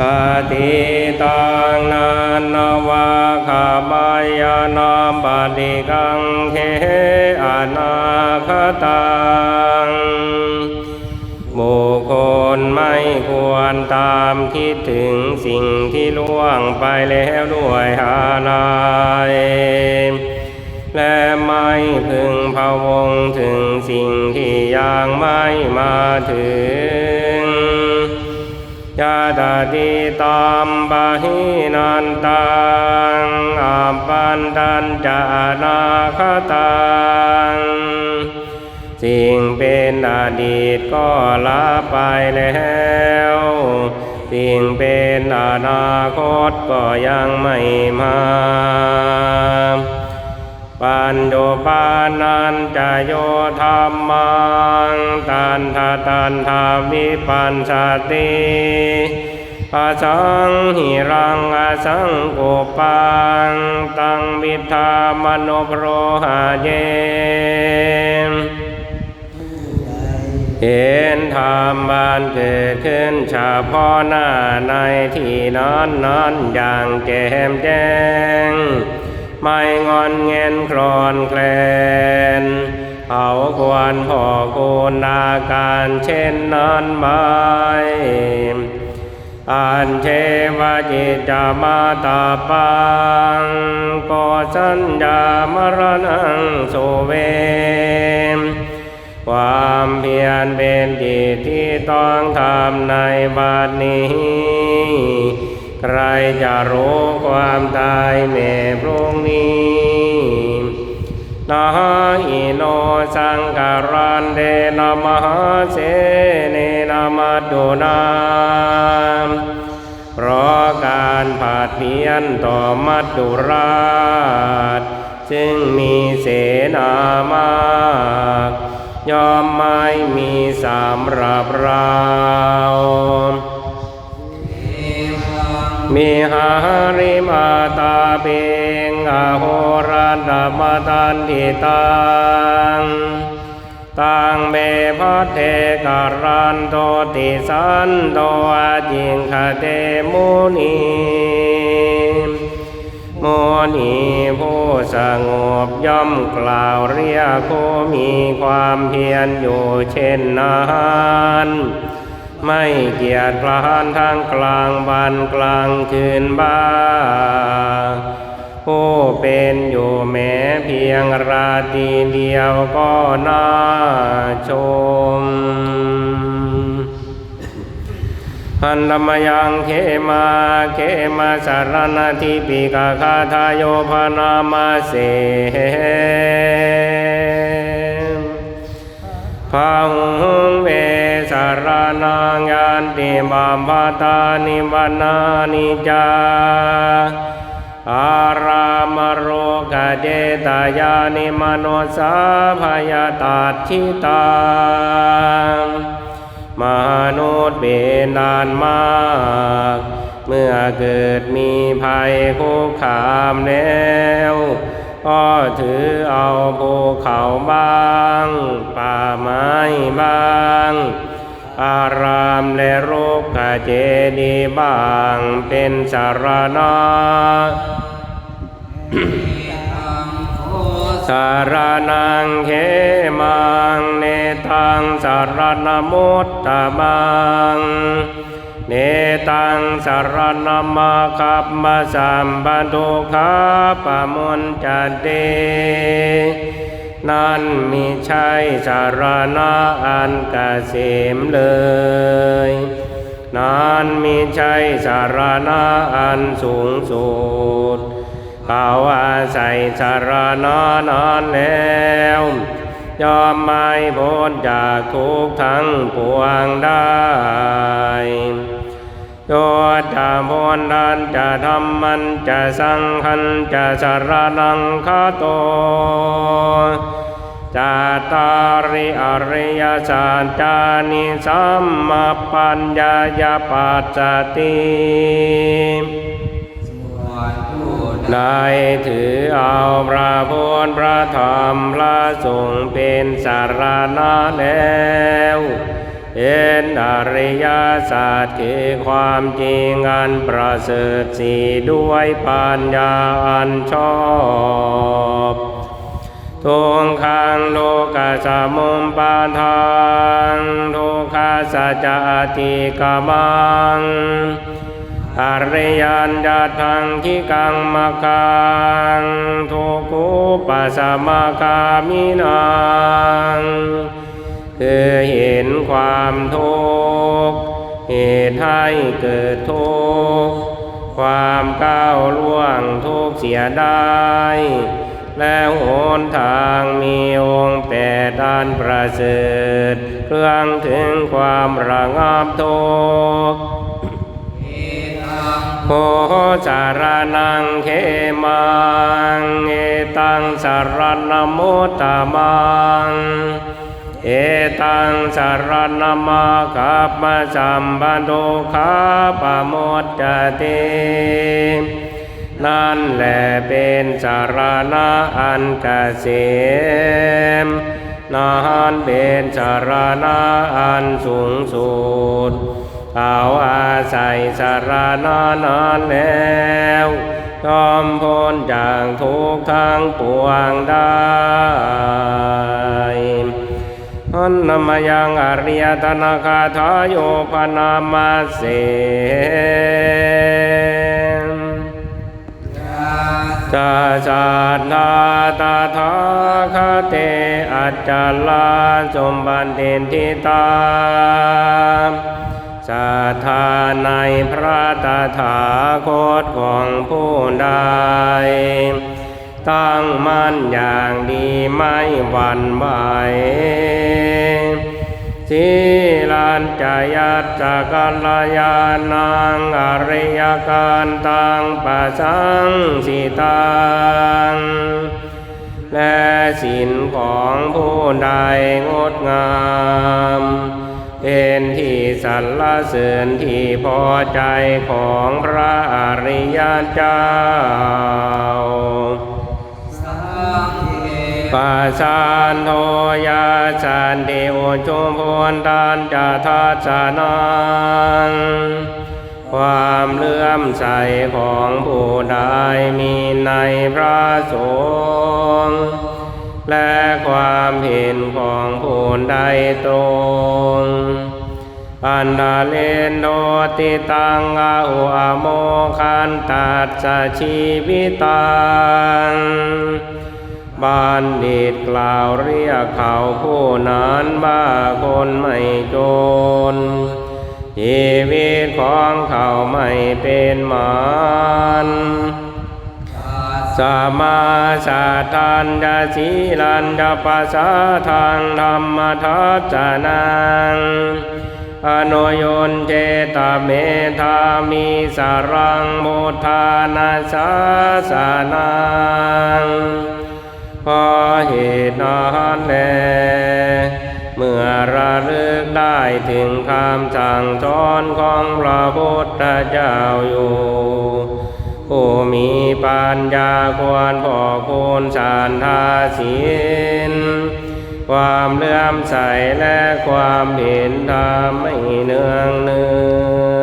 กติตังนานวาขามายานามปฏิกังเขอนาคตังบุคคลไม่ควรตามคิดถึงสิ่งที่ล่วงไปแล้วด้วยหาลายและไม่พึงพะวงถึงสิ่งที่ยังไม่มาถึง ยาตาติตามบาหินันตังอาปันตันจานาคตัง สิ่งเป็นอดีตก็ละไปแล้ว สิ่งเป็นอนาคตก็ยังไม่มา ปัญโยปา นันจะโยธรรมังตันทาตันทาวิปันสติอาสังหิรังอาสังโกปังตังวิธามโนโปรหาเยเห็นธรรมบานเกิดขึ้นเฉพาะหน้าในที่นั้นนั้นอย่างแจ่มแจ้ง ไม่งอนเงียนคลอนแคลนเขาควรพอกูลาการเช่นนั้นไหมอันเทวจิตจามาตาปังก็สัญญามรณังโสเวมความเพียรเป็นกิจที่ต้องทำในบัดนี้ ใครจะรู้ความตายแม่พรุ่งนี้นาอิโนสังการันเดนะมหาเสนนะมัดดุนามเพราะการผาดเพียนต่อมัดดุราชซึ่งมีเสนามากยอมไม่มีสามรับเรา มีหาริมาตาเบงอโหรันดามาตันติตังตังเบพัทเทการันโตติสันโตอาจิงคเตมุนีโมนีผู้สงบย่อมกล่าวเรียกผู้มีความเพียรอยู่เช่นนั้น ไม่เกียจคร้านทางกลางวันกลางคืนบ้าผู้เป็นอยู่แม้เพียงราตรีเดียวก็น่าชมหันธมยังเขมาเขมาสารนาทิปิกาคาทายโยพนามาเสพาหุงเว สารนังยันติบามภาตานิวนานิจาอารามโรกเจตายานิมโนสาพยาตาชิตางมนุษย์เป็นนานมาก เมื่อเกิดมีภัยคุกคามแล้วก็ถือเอาภูเขาบ้าง ป่าไม้บ้าง อารามและรูปกเจดีย์บ้างเป็นสารณะสารนังเขมังเนตังสารนมุตตะมังเนตังสารนมาคับมาสัมปันทุขาปะมุนจันเต นั่นมีใช่สารณะอันกเกษมเลย นั้นมีใช่สารณะอันสูงสุด เขาอาศัยสารนอนอนแล้วยอมไม่พ้นจากทุกทั้งปวงได้ โยจะพ้นดันจะทำมันจะสังขันจะสารนังคาโตจาตาริอริยสัจจานิสัมมาปัญญายาปัจจติได้ถือเอาพระพุทธพระธรรมพระสงฆ์เป็นสารณะแล้ว เห็นอริยาสัจคือความจริงอันประเสริฐสีด้วยปัญญาอันชอบทุกขังโลกสมุปปาทานทุกขสัจจติกามังอริยันยทังคิกังมะกังทุกุปัสสะมะกามินัง คือเห็นความทุกข์เหตุให้เกิดทุกข์ความก้าวล่วงทุกข์เสียได้ และหนทางมีองค์แปดด้านประเสริฐเครื่องถึงความระงับทุกข์โคสารนังเขมังเอตังสารนโมตตมัง เอตังสารนมาคัปมาสัมบันโดคาปโมดจตินั่นแหละเป็นสารณะอันเกษมนั่นเป็นสารณะอันสูงสุดเอาอาศัยสารนานานแล้วยอมพ้นจากทุกข์ทั้งปวงได้ อันนมยังอริยตนาคาทายโยปนามาเสจาจานาตาทาคาเตอัจจาลาสมบันเดนทิตาศรัทธาในพระตถาคตของผู้ใด ตั้งมั่นอย่างดีไม่หวั่นไหวทีลันจายัตจักรยานางอริยการตังปัสังสิตังและสินของผู้ใดงดงามเป็นที่สรรเสริญที่พอใจของพระอริยเจ้า ปัสสานโทยาสันติโอชุมพลทานจะทัศนังความเลื่อมใสของผู้ใดมีในพระสงฆ์และความเห็นของผู้ใดตรงอันดาเลนโดติตังอาหุอโมคันตัดสชีวิตัง บัณฑิตกล่าวเรียกเขาผู้นั้นว่าคนไม่จน ชีวิตของเขาไม่เป็นมันสมาสาทันยาสีลันยาปัสสาทางธรรมทัศจนังอนโยนเจตเมธามิสารังโมทานาสาสานั งพอเหตุนั้นแลเมื่อระลึกได้ถึงคำสั่งสอนของพระพุทธเจ้าอยู่ผู้มีปัญญาควรพอคูณสานทาศีลความเลื่อมใสและความเห็นธรรมไม่เนืองเนือน